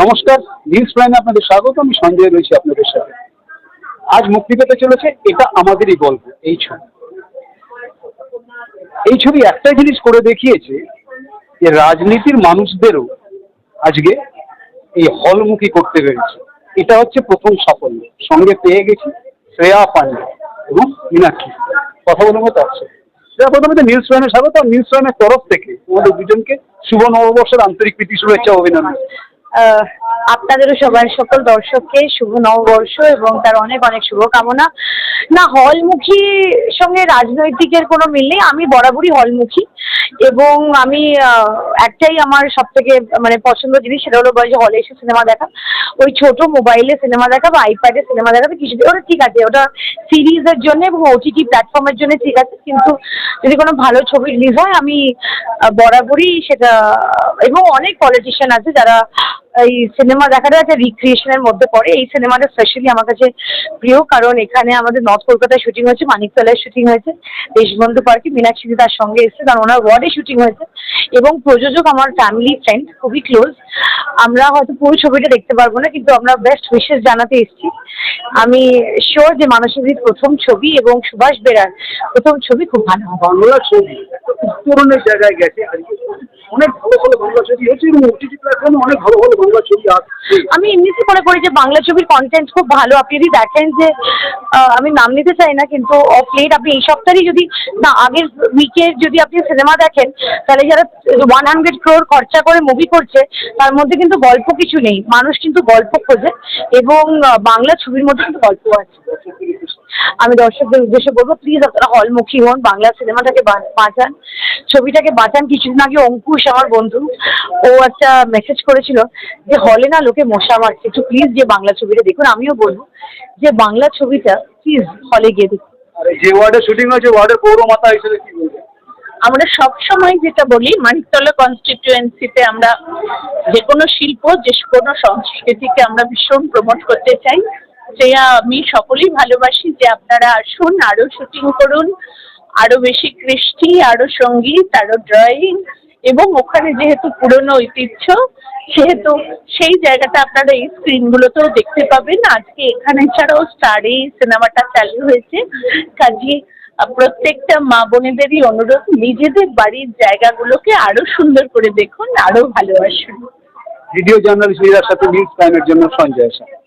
নমস্কার নিউজ প্রাইমে আপনাদের স্বাগত, আমি সঞ্জয় রয়েছি আপনাদের সাথে। আজ মুক্তি পেতে চলেছে, এটা আমাদেরই গল্প, এই ছবি। এই ছবি একটা জিনিস করে দেখিয়েছে যে রাজনীতির মানুষদেরও আজকে এই হলমুখী করতে পেরেছে এটা হচ্ছে প্রথম সাফল্য। সঙ্গে পেয়ে গেছি শ্রেয়া পান্ডে এবং মীনাক্ষী। কথা বলার মতো আছে। শ্রেয়া প্রথমত নিউজ প্রাইমে স্বাগত। নিউজ প্রাইমের তরফ থেকে আমাদের দুজনকে শুভ নববর্ষের আন্তরিক প্রীতি, শুভেচ্ছা অভিনন্দন। আপনাদেরও সবার সকল দর্শককে শুভ নববর্ষ এবং তার অনেক অনেক শুভকামনা। না, হলমুখী সঙ্গে রাজনৈতিকের কোনো মিল নেই, আমি বরাবরই হলমুখী এবং আমি একটাই আমার সব থেকে মানে পছন্দ জিনিস, সেটা হলো বলে যে হলে এসে সিনেমা দেখা, ওই ছোট মোবাইলে সিনেমা দেখা বা আইপ্যাডে সিনেমা দেখা কিছু ওটা ঠিক আছে, ওটা সিরিজের জন্য এবং ওটিটি প্ল্যাটফর্মের জন্য ঠিক আছে, কিন্তু যদি কোনো ভালো ছবি রিলিজ হয়, আমি বরাবরই সেটা, এবং অনেক পলিটিশিয়ান আছে যারা এই সিনেমা দেখাটা একটা রিক্রিয়েশনের মধ্যে পড়ে। এই সিনেমাটা স্পেশালি আমার কাছে প্রিয়, কারণ এখানে আমাদের নর্থ কলকাতায় শুটিং হয়েছে, মানিকতলায় শুটিং হয়েছে, দেশবন্ধু পার্কে মীনাক্ষী তার সঙ্গে এসেছে, কারণ ওনার ওয়ার্ডে শুটিং হয়েছে। এবং প্রযোজক আমার ফ্যামিলি ফ্রেন্ড খুবই ক্লোজ আমরা হয়তো পুরো ছবিটা দেখতে পারব না, কিন্তু আমরা বেস্ট উইশেস জানাতে এসেছি। আমি শিওর যে মানসীদির প্রথম ছবি এবং সুভাষ বেরার প্রথম ছবি খুব ভালো হবে। বাংলা ছবি জায়গায় গেছে অনেক ভালো ভালো বাংলা ছবি হচ্ছে এবং ওটিটি প্ল্যাটফর্মে অনেক ভালো ভালো বাংলা ছবি আসছে আমি এমনিতে মনে করি যে বাংলা ছবির কন্টেন্ট খুব ভালো। আপনি যদি দেখেন যে আমি নাম নিতে চাই না, কিন্তু অফ লেট আপনি এই সপ্তাহেই যদি, না, আগের উইকের যদি আপনি সিনেমা দেখেন, তাহলে যারা ওয়ান হান্ড্রেড ক্রোর খরচা করে মুভি করছে, তার মধ্যে কিন্তু গল্প কিছু নেই। মানুষ কিন্তু গল্প খোঁজে এবং বাংলা ছবির মধ্যে কিন্তু গল্প আছে। আমি দর্শকদের উদ্দেশ্যে বলব প্লিজ আপনারা হলমুখী হন বাংলা সিনেমাটাকে বাঁচান ছবিটাকে বাঁচান। কিছুদিন আগে অঙ্কুশ আমার বন্ধু ও একটা মেসেজ করেছিল যে হলে না লোকে মশা মারছে। একটু প্লিজ যে বাংলা ছবিটা দেখুন আমিও বলব যে বাংলা ছবিটা প্লিজ হলে গিয়ে দেখুন। যে ওয়ার্ডে শুটিং হয়েছে ওয়ার্ডের পৌরমাতা হিসেবে কি বলবেন আমরা সব সময় যেটা বলি মানিকতলা কনস্টিটিউয়েন্সিতে আমরা যে কোনো শিল্প যে কোনো সংস্কৃতিকে আমরা ভীষণ প্রমোট করতে চাই। সেটা আমি সকলেই ভালোবাসি যে আপনারা আসুন, আরও শুটিং করুন, আরও বেশি কৃষ্টি, আরও সংগীত, আরও ড্রয়িং এবং ওখানে যেহেতু পুরনো ঐতিহ্য, সেহেতু সেই জায়গাটা আপনারা এই স্ক্রিনগুলোতেও দেখতে পাবেন। আজকে এখানে ছাড়াও স্টারে সিনেমাটা চালু হয়েছে। কাজে প্রত্যেকটা মা বোনেদেরই অনুরোধ, নিজেদের বাড়ির জায়গাগুলোকে আরও সুন্দর করে দেখুন, আরও ভালোবাসুন। ভিডিও জার্নালিস্ট সাথে নিউজ প্রাইমের জন্য সঞ্জয় স্যার।